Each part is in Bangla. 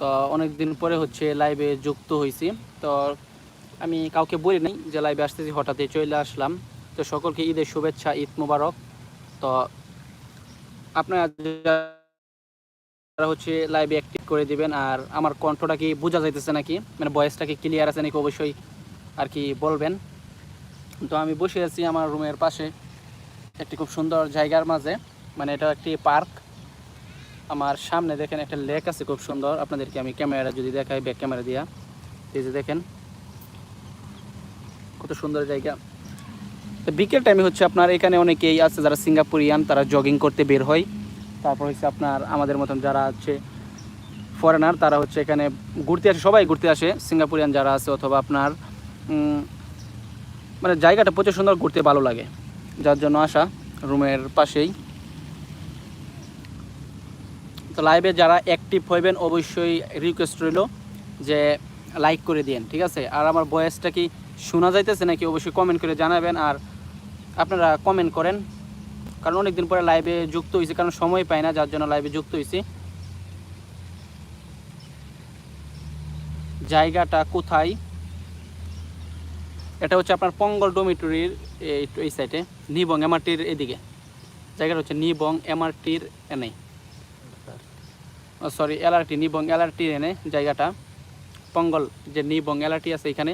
তো অনেক দিন পরে হচ্ছে লাইভে যুক্ত হয়েছি তো আমি কাউকে বলি নাই যে লাইভে আসতেছি, হঠাৎই চলে আসলাম। তো সকলকে ঈদের শুভেচ্ছা, ঈদ মুবারক। তো আপনারা হচ্ছে লাইভে অ্যাক্টিভ করে দিবেন, আর আমার কণ্ঠটা কি বোঝা যাইতেছে নাকি? মানে ভয়েসটা কি ক্লিয়ার আছে নাকি অবশ্যই আর কি বলবেন। তো আমি বসে আছি আমার রুমের পাশে, একটি খুব সুন্দর জায়গার মাঝে। মানে এটা একটি পার্ক আমার সামনে দেখেন একটা লেক আছে খুব সুন্দর। আপনাদেরকে আমি ক্যামেরা যদি দেখাই ব্যাক ক্যামেরা দিয়া। এই যে দেখেন, কত সুন্দর জায়গা। তো বিকেল টাইমে হচ্ছে আপনার এখানে অনেকেই আছে যারা সিঙ্গাপুরিয়ান, তারা জগিং করতে বের হয়। তারপর হচ্ছে আপনার আমাদের মতন যারা হচ্ছে ফরেনার তারা হচ্ছে এখানে ঘুরতে আসে, সবাই ঘুরতে আসে। সিঙ্গাপুরিয়ান যারা আছে অথবা আপনার মানে জায়গাটা প্রচুর সুন্দর, ঘুরতে ভালো লাগে। যার জন্য আসা রুমের পাশেই। তো লাইভে যারা অ্যাক্টিভ হইবেন, অবশ্যই রিকোয়েস্ট রইল যে লাইক করে দিন ঠিক আছে? আর আমার ভয়েসটা কি শোনা যাইতেছে নাকি অবশ্যই কমেন্ট করে জানাবেন, আর আপনারা কমেন্ট করেন। কারণ অনেক দিন পরে লাইভে যুক্ত হয়েছি কারণ সময় পাই না, যার জন্য লাইভে যুক্ত হয়েছি জায়গাটা কোথায়? এটা হচ্ছে আপনার পঙ্গল ডোমিটরির এই সাইডে নিবং এমআরটির এদিকে। জায়গাটা হচ্ছে নিবং এমআরটির এনে। সরি এলআরটি নিবং এলআরটি এনে জায়গাটা। পঙ্গল যে নিবং এলআরটি আছে এখানে।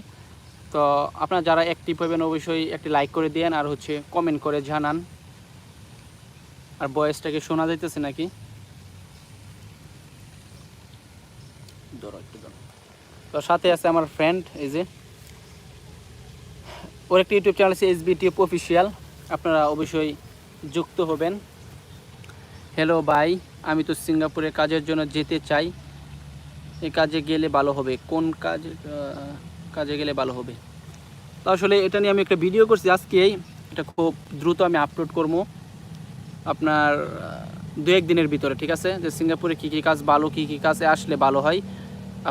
তো আপনারা যারা অ্যাক্টিভ হবেন, অবশ্যই একটি লাইক করে দিয়েন আর হচ্ছে কমেন্ট করে জানান। আর বয়েসটাকে শোনা যাইতেছে নাকি। তো সাথে আছে আমার ফ্রেন্ড এই যে। ওর একটি ইউটিউব চ্যানেল আছে এস বি টিউব অফিসিয়াল আপনারা অবশ্যই যুক্ত হবেন। হ্যালো ভাই আমি তো সিঙ্গাপুরে কাজের জন্য যেতে চাই। এই কাজে গেলে ভালো হবে। কোন কাজ কাজে গেলে ভালো হবে? তো আসলে এটা নিয়ে আমি একটা ভিডিও করছি আজকেই এটা খুব দ্রুত আমি আপলোড করব আপনার দু এক দিনের ভিতরে, ঠিক আছে? যে সিঙ্গাপুরে কী কী কাজ ভালো, কী কী কাজে আসলে ভালো হয়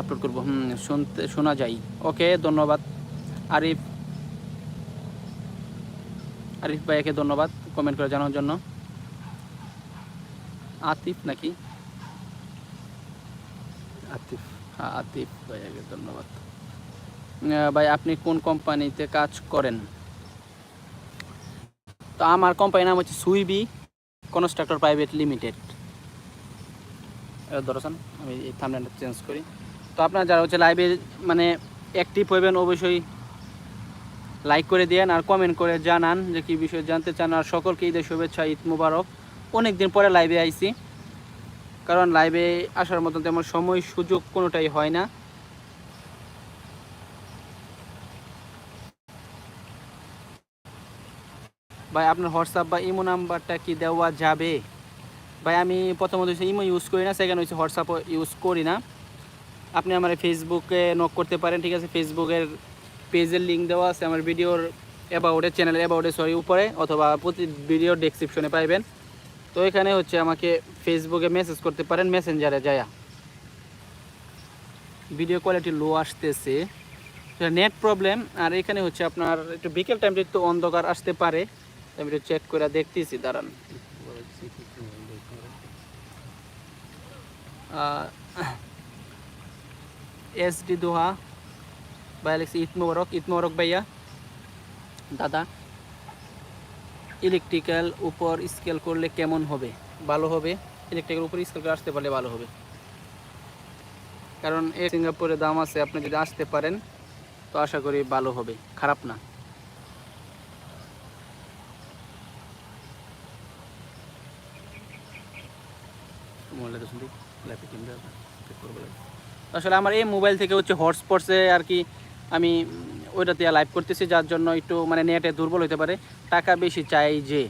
আপলোড করব। হুম, শুনতে, শোনা যায়। ওকে, ধন্যবাদ। আরিফ আরিফ ভাইয়াকে ধন্যবাদ কমেন্ট করে জানানোর জন্য। আতিফ নাকি? আতিফ। হ্যাঁ আতিফ ভাইয়াকে ধন্যবাদ। ভাই আপনি কোন কোম্পানিতে কাজ করেন? তো আমার কোম্পানির নাম হচ্ছে সুইবি কনস্ট্রাক্টর প্রাইভেট লিমিটেড। ধরছেন আমি এই থামলাইনটা চেঞ্জ করি। তো আপনারা যারা হচ্ছে লাইভে মানে অ্যাক্টিভ হইবেন অবশ্যই লাইক করে দিয়েন আর কমেন্ট করে জানান যে কী বিষয়ে জানতে চান। আর সকলকে ঈদের শুভেচ্ছা ঈদ মুবারক। অনেক দিন পরে লাইভে আইছি। কারণ লাইভে আসার মতন তেমন সময়, সুযোগ কোনোটাই হয় না। ভাই, আপনার হোয়াটসঅ্যাপ বা ইমো নাম্বারটা কি দেওয়া যাবে? ভাই, আমি প্রথমত হচ্ছে ইমো ইউজ করি না সেকেন্ড হচ্ছে হোয়াটসঅ্যাপ ইউজ করি না। আপনি আমার ফেসবুকে নক করতে পারেন, ঠিক আছে? ফেসবুকের পেজের লিঙ্ক দেওয়া আছে, আমার ভিডিওর অ্যাবাউটের চ্যানেল অ্যাবাউটে সরি উপরে, অথবা প্রতি ভিডিওর ডেসক্রিপশনে পাইবেন। তো এখানে হচ্ছে আমাকে ফেসবুকে মেসেজ করতে পারেন মেসেঞ্জারে যায়া। ভিডিও কোয়ালিটি লো আসতেছে। নেট প্রবলেম আর এখানে হচ্ছে আপনার একটু বিকেল টাইমটা একটু অন্ধকার আসতে পারে। আমি একটু চেক করে দেখতেছি, দাঁড়ান। এস ডি দোহা ভাইয়া লিখছি ঈদ মোবারক ভাইয়া। দাদা। ইলেকট্রিক্যাল উপর স্কেল করলে কেমন হবে? ভালো হবে? ইলেকট্রিক্যাল উপর স্কেল করে আসতে পারলে ভালো হবে। কারণ এ সিঙ্গাপুরের দাম আছে, আপনি যদি আসতে পারেন, তো আশা করি ভালো হবে। খারাপ না। আসলে আমার এই মোবাইল থেকে হচ্ছে হটস্পটসে আর কি আমি উম, দিয়ে লাইভ করতেছি যার জন্য একটু মানে নেটে দুর্বল হতে পারে। টাকা বেশি চাই যে।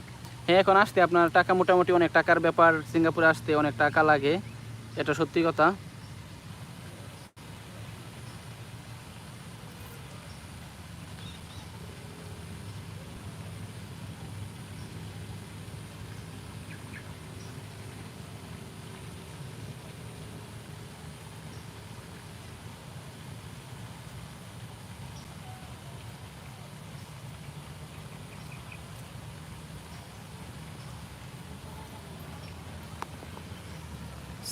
হ্যাঁ এখন আসতে আপনার টাকা মোটামুটি অনেক টাকার ব্যাপার সিঙ্গাপুরে আসতে অনেক টাকা লাগে। এটা সত্যি কথা।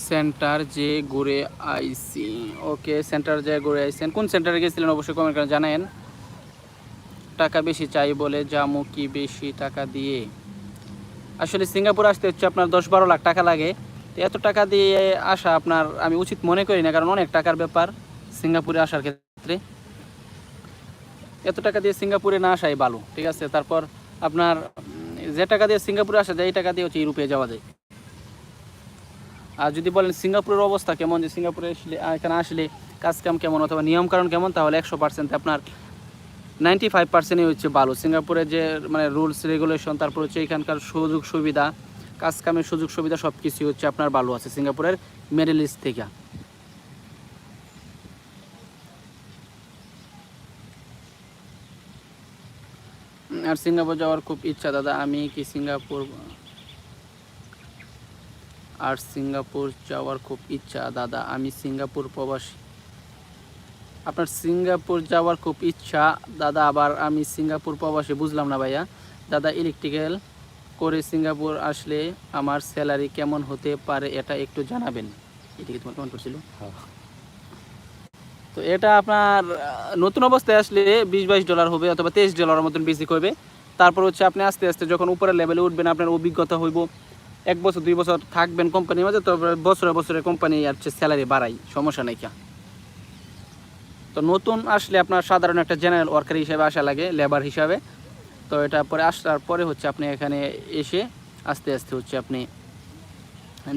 সেন্টার যে ঘুরে আইসি ওকে, সেন্টার যে ঘুরে আইসেন কোন সেন্টারে গেছিলেন অবশ্যই কমেন্ট করে জানেন টাকা বেশি চাই বলে জামু কি বেশি টাকা দিয়ে? আসলে সিঙ্গাপুর আসতে হচ্ছে আপনার দশ বারো লাখ টাকা লাগে। তো এত টাকা দিয়ে আসা আপনার আমি উচিত মনে করি না, কারণ অনেক টাকার ব্যাপার সিঙ্গাপুরে আসার ক্ষেত্রে। এত টাকা দিয়ে সিঙ্গাপুরে না আসাই ভালো, ঠিক আছে? তারপর আপনার যে টাকা দিয়ে সিঙ্গাপুরে আসা যায়, এই টাকা দিয়ে হচ্ছে ইউরোপে যাওয়া যায়। আর যদি বলেন সিঙ্গাপুরের অবস্থা কেমন, যে সিঙ্গাপুরে আসলে এখানে আসলে কাজ কাম কেমন অথবা নিয়মকানুন কেমন, তাহলে একশো পার্সেন্ট আপনার নাইনটি ফাইভ পার্সেন্টই হচ্ছে ভালো। সিঙ্গাপুরে যে মানে রুলস রেগুলেশন তারপর হচ্ছে এখানকার সুযোগ সুবিধা, কাজ কামের সুযোগ সুবিধা সব কিছুই হচ্ছে আপনার ভালো আছে সিঙ্গাপুরের মিডল ইস্ট থেকে। আর সিঙ্গাপুর যাওয়ার খুব ইচ্ছা, দাদা, আমি কি সিঙ্গাপুর আর সিঙ্গাপুর যাওয়ার খুব ইচ্ছা দাদা। আমি সিঙ্গাপুর প্রবাসী। আপনার সিঙ্গাপুর যাওয়ার খুব ইচ্ছা দাদা। আবার আমি সিঙ্গাপুর প্রবাসী বুঝলাম না ভাইয়া। দাদা ইলেকট্রিক্যাল করে সিঙ্গাপুর আসলে আমার স্যালারি কেমন হতে পারে এটা একটু জানাবেন। এটা কি তোমার কমেন্ট করছিল? তো এটা আপনার নতুন অবস্থায় আসলে বিশ বাইশ ডলার হবে অথবা তেইশ ডলারের মতন বেসিক হবে। তারপর হচ্ছে আপনি আস্তে আস্তে যখন উপরের লেভেলে উঠবেন আপনার অভিজ্ঞতা হইব। এক বছর, দুই বছর থাকবেন কোম্পানির মাঝে তবে বছরে বছরে কোম্পানি আর স্যালারি বাড়াই, সমস্যা নেই কা। তো নতুন আসলে আপনার সাধারণ একটা জেনারেল ওয়ার্কার হিসেবে আসা লাগে লেবার হিসাবে। তো এটা পরে আসার পরে হচ্ছে আপনি এখানে এসে আস্তে আস্তে হচ্ছে আপনি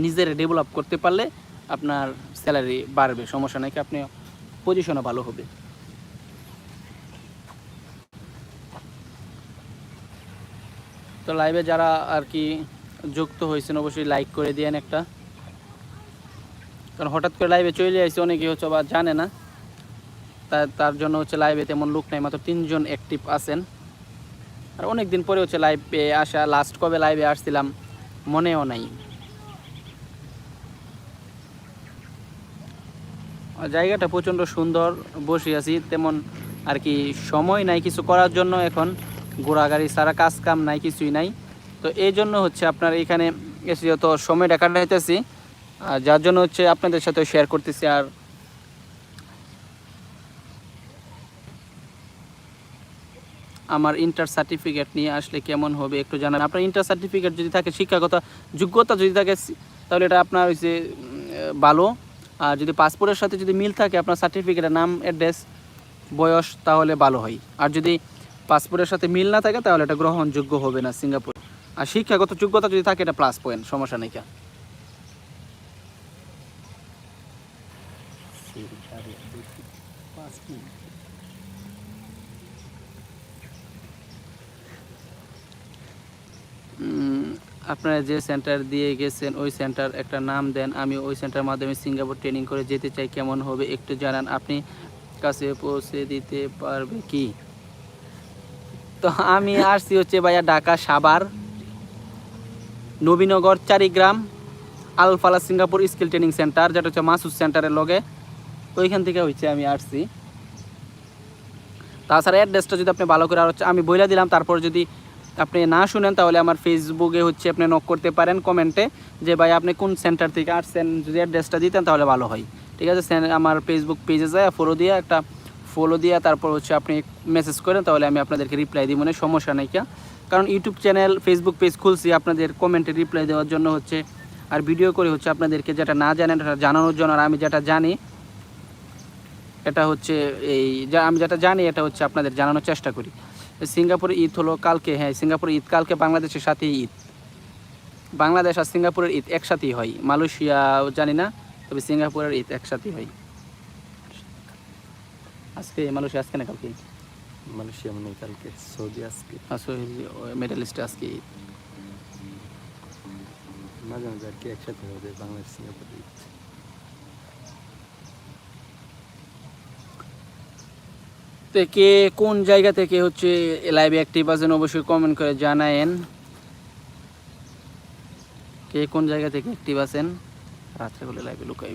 নিজের ডেভেলপ করতে পারলে আপনার স্যালারি বাড়বে, সমস্যা নাকি আপনি পজিশনও ভালো হবে। তো লাইভে যারা আর কি যুক্ত হয়েছেন, অবশ্যই লাইক করে দিয়েন একটা। কারণ হঠাৎ করে লাইভে চলে আসছে, অনেকে হচ্ছে বা জানে না। তার তার জন্য হচ্ছে লাইভে তেমন লোক নাই, মাত্র তিনজন অ্যাক্টিভ আছেন। আর অনেক দিন পরে হচ্ছে লাইভে আসা লাস্ট কবে লাইভে আসছিলাম, মনেও নাই। জায়গাটা প্রচণ্ড সুন্দর, বসে আছি, তেমন আর কি সময় নাই কিছু করার জন্য এখন। ঘোরাগাড়ি সারা কাজ কাম নাই, কিছুই নাই। তো এই জন্য হচ্ছে আপনার এখানে এসে যত সময়টা কাটাইতেছি আর যার জন্য হচ্ছে আপনাদের সাথে শেয়ার করতেছি আর আমার ইন্টার সার্টিফিকেট নিয়ে আসলে কেমন হবে একটু জানান আপনার ইন্টার সার্টিফিকেট যদি থাকে, শিক্ষাগত যোগ্যতা যদি থাকে, তাহলে এটা আপনার হচ্ছে ভালো। আর যদি পাসপোর্টের সাথে যদি মিল থাকে, আপনার সার্টিফিকেটের নাম অ্যাড্রেস বয়স, তাহলে ভালো হয়। আর যদি পাসপোর্টের সাথে মিল না থাকে, তাহলে এটা গ্রহণযোগ্য হবে না, সিঙ্গাপুর। আর শিক্ষাগত যোগ্যতা যদি থাকে, এটা প্লাস পয়েন্ট সমস্যা নেই আপনারা যে সেন্টার দিয়ে গেছেন, ওই সেন্টার একটা নাম দেন। আমি ওই সেন্টার মাধ্যমে সিঙ্গাপুর ট্রেনিং করে যেতে চাই, কেমন হবে একটু জানান। আপনি কাছে পৌঁছে দিতে পারবে কি? তো আমি আসছি হচ্ছে ভাইয়া Dhaka Savar Nabinagar, Charigram, Alfala Singapore skill training centre, যেটা হচ্ছে মাসুদ সেন্টারের লগে। ওইখান থেকে হচ্ছে আমি আসছি। তাছাড়া অ্যাড্রেসটা যদি আপনি ভালো করে আর হচ্ছে, আমি বইলা দিলাম, তারপর যদি আপনি না শুনেন, তাহলে আমার ফেসবুকে হচ্ছে আপনি নক করতে পারেন কমেন্টে যে ভাই আপনি কোন সেন্টার থেকে আসছেন? যদি অ্যাড্রেসটা দিতেন, তাহলে ভালো হয়। ঠিক আছে আমার ফেসবুক পেজে যায় ফলো দিয়ে, একটা ফলো দিয়ে, তারপর হচ্ছে আপনি মেসেজ করেন, তাহলে আমি আপনাদেরকে রিপ্লাই দিব মানে সমস্যা নেই কা। কারণ ইউটিউব চ্যানেল ফেসবুক পেজ খুলছি, আপনাদের কমেন্টে রিপ্লাই দেওয়ার জন্য হচ্ছে। আর ভিডিও করে হচ্ছে আপনাদেরকে যেটা না জানেন এটা জানানোর জন্য। আর আমি যেটা জানি, এটা হচ্ছে এই যা আমি যেটা জানি, এটা হচ্ছে আপনাদের জানানোর চেষ্টা করি। সিঙ্গাপুরে ঈদ হলো কালকে হ্যাঁ সিঙ্গাপুরে ঈদ কালকে, বাংলাদেশের সাথেই ঈদ। বাংলাদেশ আর সিঙ্গাপুরের ঈদ একসাথেই হয়। মালয়েশিয়া জানি না, তবে সিঙ্গাপুরের ঈদ একসাথেই হয়। আজকে মালয়েশিয়া, আজকে না কালকে? মালয়েশিয়া মনে কালকে সৌদি আজকে। আসলে মিডল ইস্টে আজকে মাঝে মাঝে আর কি একসাথে হবে বাংলাদেশ সিঙ্গাপুর তো কে কোন জায়গা থেকে হচ্ছে লাইভে অ্যাক্টিভ আছেন অবশ্যই কমেন্ট করে জানায়েন। কে কোন জায়গা থেকে অ্যাক্টিভ আছেন? রাত্রে বলে লাইভে লুকাই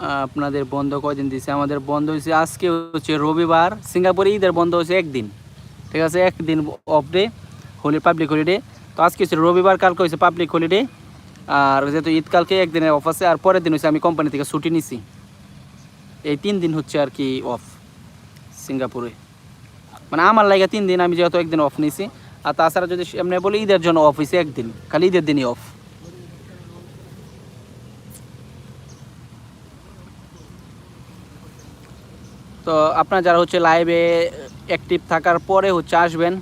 আপনাদের বন্ধ কয়দিন দিছে? আমাদের বন্ধ হয়েছে আজকে হচ্ছে রবিবার, সিঙ্গাপুরে ঈদের বন্ধ হয়েছে একদিন। ঠিক আছে? একদিন off day Holi public holiday তো আজকে হচ্ছে রবিবার, কালকে হচ্ছে পাবলিক হলিডে আর যেহেতু ঈদ কালকে একদিনের অফ আছে, আর পরের দিন হচ্ছে আমি কোম্পানি থেকে ছুটি নিছি। এই তিন দিন হচ্ছে আর কি অফ সিঙ্গাপুরে। মানে আমার লাগে তিন দিন আমি যেহেতু একদিন অফ নিছি, আর তাছাড়া যদি এমনি বলি ঈদের জন্য অফ হয়েছে একদিন, খালি ঈদের দিনই অফ তো আপনারা যারা হচ্ছে লাইভে অ্যাক্টিভ থাকার পরে হচ্ছে আসবেন,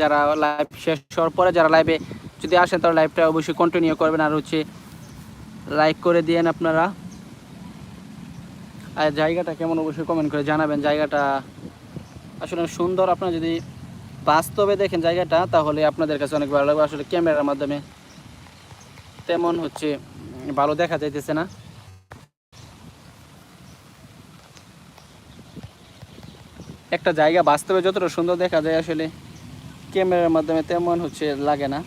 যারা লাইভ শেষ হওয়ার পরে যারা লাইভে যদি আসেন তাহলে লাইভটা অবশ্যই কন্টিনিউ করবেন আর হচ্ছে লাইক করে দিয়েন আপনারা। আর জায়গাটা কেমন অবশ্যই কমেন্ট করে জানাবেন। জায়গাটা আসলে সুন্দর। আপনারা যদি বাস্তবে দেখেন জায়গাটা, তাহলে আপনাদের কাছে অনেক ভালো লাগবে। আসলে ক্যামেরার মাধ্যমে তেমন হচ্ছে ভালো দেখা যাইতেছে না। একটা জায়গা বাস্তবে যতটা সুন্দর দেখা যায় আসলে ক্যামেরার মাধ্যমে তেমন হচ্ছে লাগে না।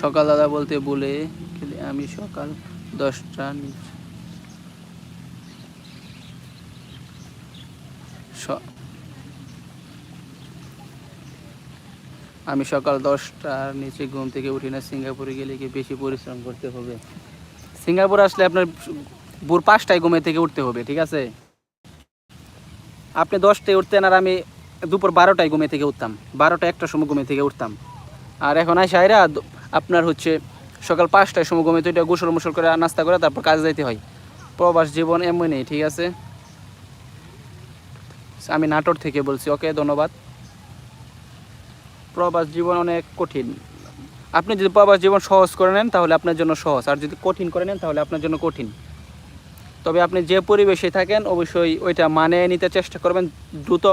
সকাল দাদা বলতে বলে আমি সকাল দশটা আমি সকাল দশটার নিচে ঘুম থেকে উঠি না, সিঙ্গাপুরে গেলে কি বেশি পরিশ্রম করতে হবে? সিঙ্গাপুর আসলে আপনার ভোর পাঁচটায় ঘুমে থেকে উঠতে হবে, ঠিক আছে? আপনি দশটায় উঠতেন আর আমি দুপুর বারোটায় ঘুমে থেকে উঠতাম। বারোটা একটার সময় ঘুমে থেকে উঠতাম। আর এখন আই সাইরা আপনার হচ্ছে সকাল পাঁচটায় সময় ঘুমে তো এটা গোসল মুসল করে নাস্তা করে তারপর কাজে যাইতে হয়। প্রবাস জীবন এমনই, ঠিক আছে? আমি নাটোর থেকে বলছি, ওকে, ধন্যবাদ। প্রবাস জীবন অনেক কঠিন। আপনি যদি প্রবাস জীবন সহজ করে নেন তাহলে আপনার জন্য সহজ, আর যদি কঠিন করে নেন তাহলে আপনার জন্য কঠিন। তবে আপনি যে পরিবেশে থাকেন, অবশ্যই ওইটা মানিয়ে নিতে চেষ্টা করবেন। দ্রুত,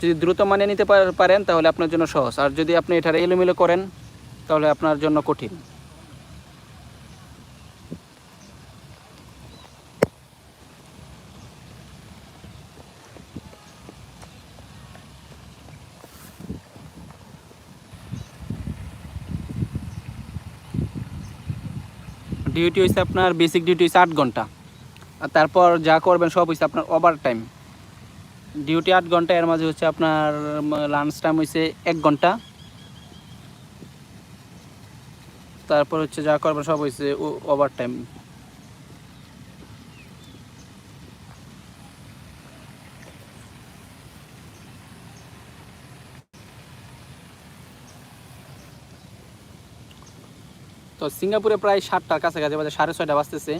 যদি দ্রুত মানিয়ে নিতে পারেন, তাহলে আপনার জন্য সহজ। আর যদি আপনি এটা এলোমেলো করেন, তাহলে আপনার জন্য কঠিন। ডিউটি হয়েছে আপনার বেসিক ডিউটি হয়েছে আট ঘণ্টা। আর তারপর যা করবেন সব হয়েছে আপনার ওভার টাইম ডিউটি আট ঘণ্টা, এর মাঝে হচ্ছে আপনার লাঞ্চ টাইম হয়েছে এক ঘণ্টা। তারপর হচ্ছে যা করবেন সব হয়েছে ওভার টাইম তো সিঙ্গাপুরে প্রায় সাতটার কাছাকাছি বাজে, সাড়ে ছয়টা বাজতেছে।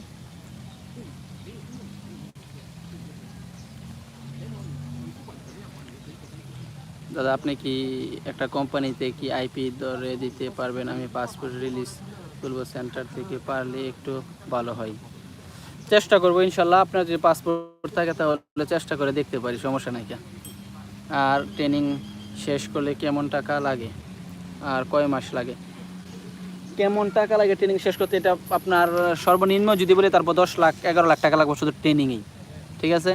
দাদা, আপনি কি একটা কোম্পানিতে কি আইপি ধরে দিতে পারবেন? আমি পাসপোর্ট রিলিজ তুলব সেন্টার থেকে, পারলে একটু ভালো হয়। চেষ্টা করব ইনশাল্লাহ, আপনার যদি পাসপোর্ট থাকে তাহলে চেষ্টা করে দেখতে পারি, সমস্যা নাই কেন? আর ট্রেনিং শেষ করলে কেমন টাকা লাগে? আর কয় মাস লাগে? কেমন টাকা লাগে ট্রেনিং শেষ করতে? এটা আপনার সর্বনিম্ন যদি বলি তারপর দশ লাখ, এগারো লাখ টাকা লাগবে শুধু ট্রেনিংয়েই ঠিক আছে?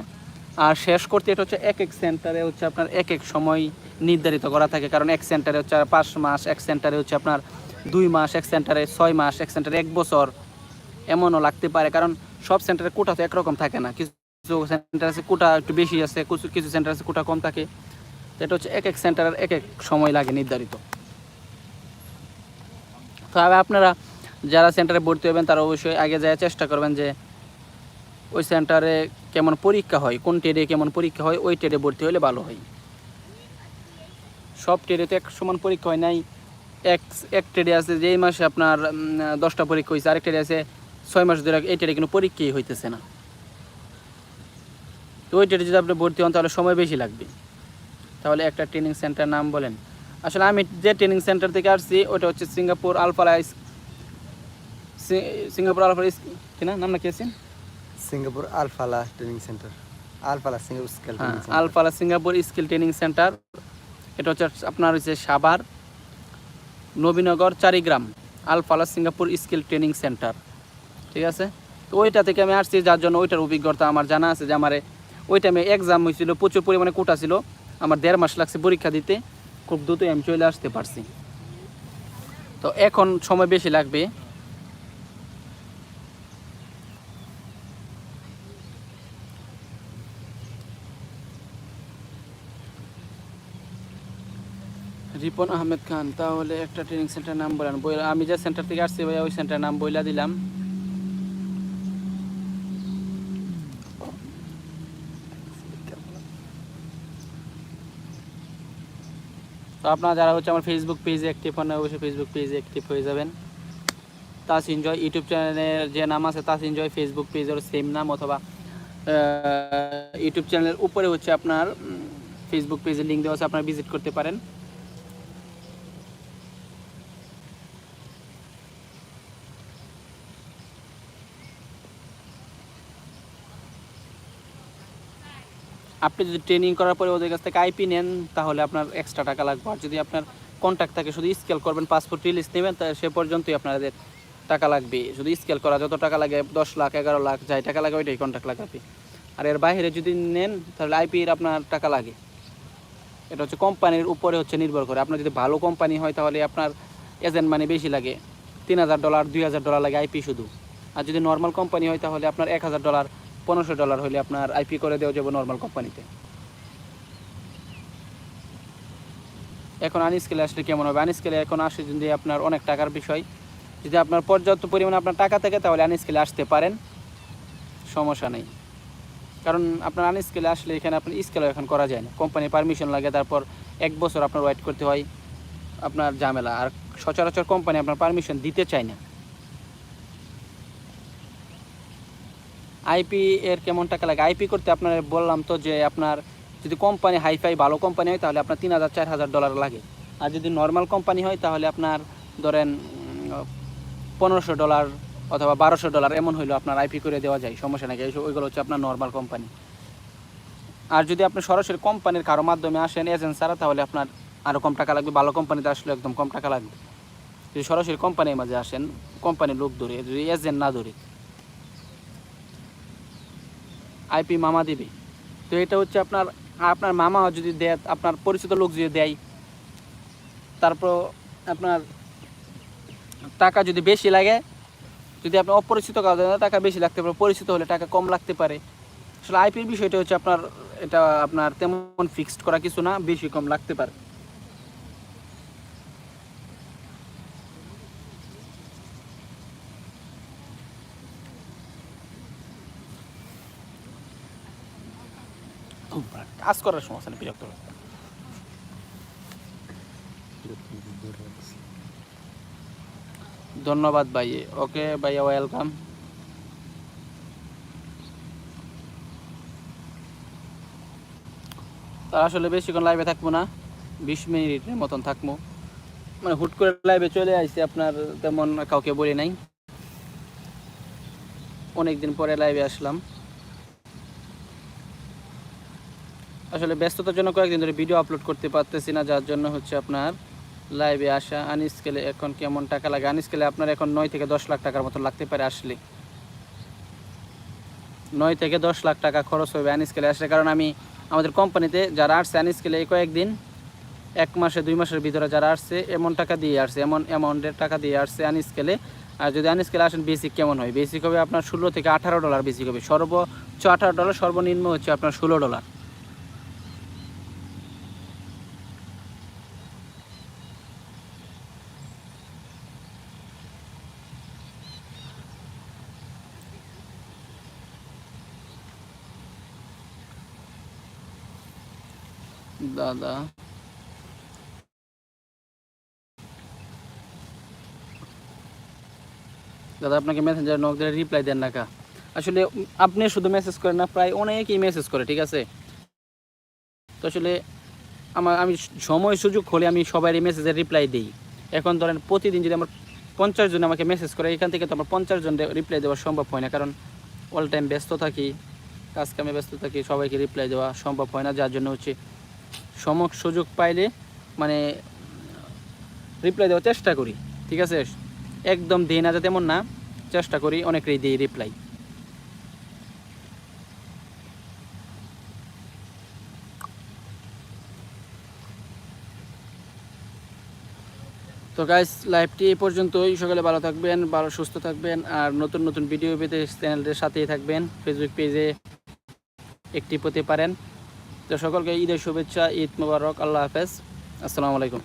আর শেষ করতে এটা হচ্ছে এক এক সেন্টারে হচ্ছে আপনার এক এক সময় নির্ধারিত করা থাকে, কারণ এক সেন্টারে হচ্ছে পাঁচ মাস, এক সেন্টারে হচ্ছে আপনার দুই মাস, এক সেন্টারে ছয় মাস, এক সেন্টারে এক বছর। এমনও লাগতে পারে, কারণ সব সেন্টারে কোটা তো একরকম থাকে না। কিছু সেন্টার আছে কোটা একটু বেশি আছে, কিছু কিছু সেন্টার আছে কোটা কম থাকে। এটা হচ্ছে এক এক সেন্টারের এক এক সময় লাগে নির্ধারিত। তবে আপনারা যারা সেন্টারে ভর্তি হবেন, তারা অবশ্যই আগে যায় চেষ্টা করবেন যে ওই সেন্টারে কেমন পরীক্ষা হয়, কোন ট্রেডে কেমন পরীক্ষা হয়, ওই ট্রেডে ভর্তি হলে ভালো হয়। সব ট্রেডে তো এক সমান পরীক্ষা হয় নাই। এক এক ট্রেডে আছে যেই মাসে আপনার দশটা পরীক্ষা হয়েছে আরেক ট্রেডে আছে ছয় মাস ধরে এই ট্রেডে কিন্তু পরীক্ষাই হইতেছে না। তো ওই ট্রেডে যদি আপনি ভর্তি হন তাহলে সময় বেশি লাগবে। তাহলে একটা ট্রেনিং সেন্টার নাম বলেন। আসলে আমি যে ট্রেনিং সেন্টার থেকে আসছি ওটা হচ্ছে সিঙ্গাপুর আলফালাইস সিঙ্গাপুর আলফালা ইস- কি না নাম না কি আছে? Singapore Alfala training centre Alfala Singapore skill হ্যাঁ Alfala Singapore skill training centre এটা হচ্ছে আপনার হচ্ছে Savar, Nabinagar, Charigram, Alfala Singapore skill training centre. ঠিক আছে? তো ওইটা থেকে আমি আসছি, যার জন্য ওইটার অভিজ্ঞতা আমার জানা আছে যে আমার ওই টাইমে এক্সাম হয়েছিল, প্রচুর পরিমাণে কোটা ছিল। আমার দেড় মাস লাগছে পরীক্ষা দিতে, খুব দ্রুতই আমি চলে আসতে পারছি। তো এখন সময় বেশি লাগবে। রিপন আহমেদ খান, তাহলে একটা ট্রেনিং সেন্টার নাম বলেন। আমি যে সেন্টার থেকে আসছি ভাইয়া, ওই সেন্টারের নাম বইলা দিলাম। তো আপনারা যারা হচ্ছে আমার ফেসবুক পেজে অ্যাক্টিভ হন, অবশ্যই ফেসবুক পেজে অ্যাক্টিভ হয়ে যাবেন। তাস এনজয় ইউটিউব চ্যানেলের যে নাম আছে, তাস এনজয় ফেসবুক পেজের সেম নাম অথবা ইউটিউব চ্যানেলের উপরে হচ্ছে আপনার ফেসবুক পেজের লিঙ্ক দেওয়া আছে, আপনারা ভিজিট করতে পারেন। আপনি যদি ট্রেনিং করার পরে ওদের কাছ থেকে আইপি নেন, তাহলে আপনার এক্সট্রা টাকা লাগবে। আর যদি আপনার কন্ট্যাক্ট থাকে, শুধু স্কেল করবেন পাসপোর্ট রিলিজ নেবেন, তা সে পর্যন্তই আপনাদের টাকা লাগবে। শুধু স্কেল করা, যত টাকা লাগে, দশ লাখ, এগারো লাখ, যাই টাকা লাগে, ওইটাই কন্ট্যাক্ট লাগাবে আর এর বাইরে যদি নেন, তাহলে আইপির আপনার টাকা লাগে। এটা হচ্ছে কোম্পানির উপরে হচ্ছে নির্ভর করে। আপনার যদি ভালো কোম্পানি হয়, তাহলে আপনার এজেন্ট মানে বেশি লাগে। তিন হাজার ডলার দুই হাজার ডলার লাগে আইপি শুধু। আর যদি নর্মাল কোম্পানি হয়, তাহলে আপনার এক হাজার ডলার পনেরোশো ডলার হলে আপনার আইপি করে দেওয়া যাবে নর্মাল কোম্পানিতে এখন আনস্কেলে আসলে কেমন হবে? আনস্কেলে এখন আসে যদি আপনার অনেক টাকার বিষয়, যদি আপনার পর্যাপ্ত পরিমাণে আপনার টাকা থাকে, তাহলে আনস্কেলে আসতে পারেন। সমস্যা নেই। কারণ আপনার আনস্কেলে আসলে এখানে আপনার স্কেলও এখন করা যায় না। কোম্পানির পারমিশন লাগে, তারপর এক বছর আপনার ওয়েট করতে হয়। আপনার ঝামেলা। আর সচরাচর কোম্পানি আপনার পারমিশন দিতে চায় না। আইপি এর কেমন টাকা লাগে? আইপি করতে আপনার বললাম তো যে আপনার যদি কোম্পানি হাইফাই ভালো কোম্পানি হয়, তাহলে আপনার তিন হাজার, চার হাজার ডলার লাগে। আর যদি নর্মাল কোম্পানি হয়, তাহলে আপনার ধরেন পনেরোশো ডলার অথবা বারোশো ডলার এমন হইল আপনার আইপি করে দেওয়া যায়, সমস্যা নাকি ওইগুলো হচ্ছে আপনার নর্মাল কোম্পানি। আর যদি আপনি সরাসরি কোম্পানির কারও মাধ্যমে আসেন, এজেন্ট ছাড়া, তাহলে আপনার আরও কম টাকা লাগবে, ভালো কোম্পানিতে আসলে একদম কম টাকা লাগবে। যদি সরাসরি কোম্পানির মাঝে আসেন, কোম্পানির লোক ধরে, যদি এজেন্ট না ধরে আইপি মামা দিবে। তো এটা হচ্ছে আপনার আপনার মামা যদি দেয়, আপনার পরিচিত লোক যদি দেয় তারপর আপনার টাকা যদি বেশি লাগে, যদি আপনার অপরিচিত কাজ টাকা বেশি লাগতে পারে, পরিচিত হলে টাকা কম লাগতে পারে। আসলে আইপির বিষয়টা হচ্ছে আপনার, এটা আপনার তেমন ফিক্সড করা কিছু না, বেশি কম লাগতে পারে। কাজ করার সমস্যা নেই বিরক্ত। ধন্যবাদ ভাই ওকে ভাইয়া, ওয়েলকাম। তার আসলে বেশিক্ষণ লাইভে থাকব না, বিশ মিনিটের মতন থাকব। মানে হুট করে লাইভে চলে আসছি, আপনার তেমন কাউকে বলি নাই। অনেকদিন পরে লাইভে আসলাম। আসলে ব্যস্ততার জন্য কয়েকদিন ধরে ভিডিও আপলোড করতে পারতেছি না, যার জন্য হচ্ছে আপনার লাইভে আসা আনস্কেলে এখন কেমন টাকা লাগে? আনস্কেলে আপনার এখন নয় থেকে দশ লাখ টাকার মতো লাগতে পারে আসলে। নয় থেকে দশ লাখ টাকা খরচ হবে আনস্কেলে আসলে, কারণ আমি আমাদের কোম্পানিতে যারা আসছে আনস্কেলে এই কয়েকদিন, এক মাসে, দুই মাসের ভিতরে যারা আসছে, এমন টাকা দিয়ে আসছে, এমন অ্যামাউন্টের টাকা দিয়ে আসছে আনস্কেলে আর যদি আনস্কেলে আসেন বেসিক কেমন হয়? বেসিক হবে আপনার ষোলো থেকে আঠারো ডলার বেসিক হবে। সর্বোচ্চ আঠারো ডলার সর্বনিম্ন হচ্ছে আপনার ষোলো ডলার দাদা। দাদা, আপনাকে মেসেঞ্জার নক দিলে রিপ্লাই দেন না কা। আসলে আপনি শুধু মেসেজ করেন না, প্রায় অনেকেই মেসেজ করে, ঠিক আছে? তো আসলে আমার, আমি সময় সুযোগ হলে আমি সবারই মেসেজের রিপ্লাই দিই। এখন ধরেন প্রতিদিন যদি আমার পঞ্চাশ জন আমাকে মেসেজ করে, এখান থেকে তো আমার পঞ্চাশ জন রিপ্লাই দেওয়া সম্ভব হয় না, কারণ অল টাইম ব্যস্ত থাকি, কাজ কামে ব্যস্ত থাকি, সবাইকে রিপ্লাই দেওয়া সম্ভব হয় না, যার জন্য হচ্ছে সম সুযোগ পাইলে মানে রিপ্লাই দেওয়ার চেষ্টা করি, ঠিক আছে? একদম দিই না যাতে এমন না, চেষ্টা করি অনেকেই দিই রিপ্লাই তো গাইস লাইভটি এই পর্যন্তই। সকালে ভালো থাকবেন, ভালো সুস্থ থাকবেন, আর নতুন নতুন ভিডিও পেতে চ্যানেলটির সাথেই থাকবেন। ফেসবুক পেজে একটি পেতে পারেন। তো সকলকে ঈদের শুভেচ্ছা ঈদ মুবারক আল্লাহ হাফেজ। আসসালামু আলাইকুম।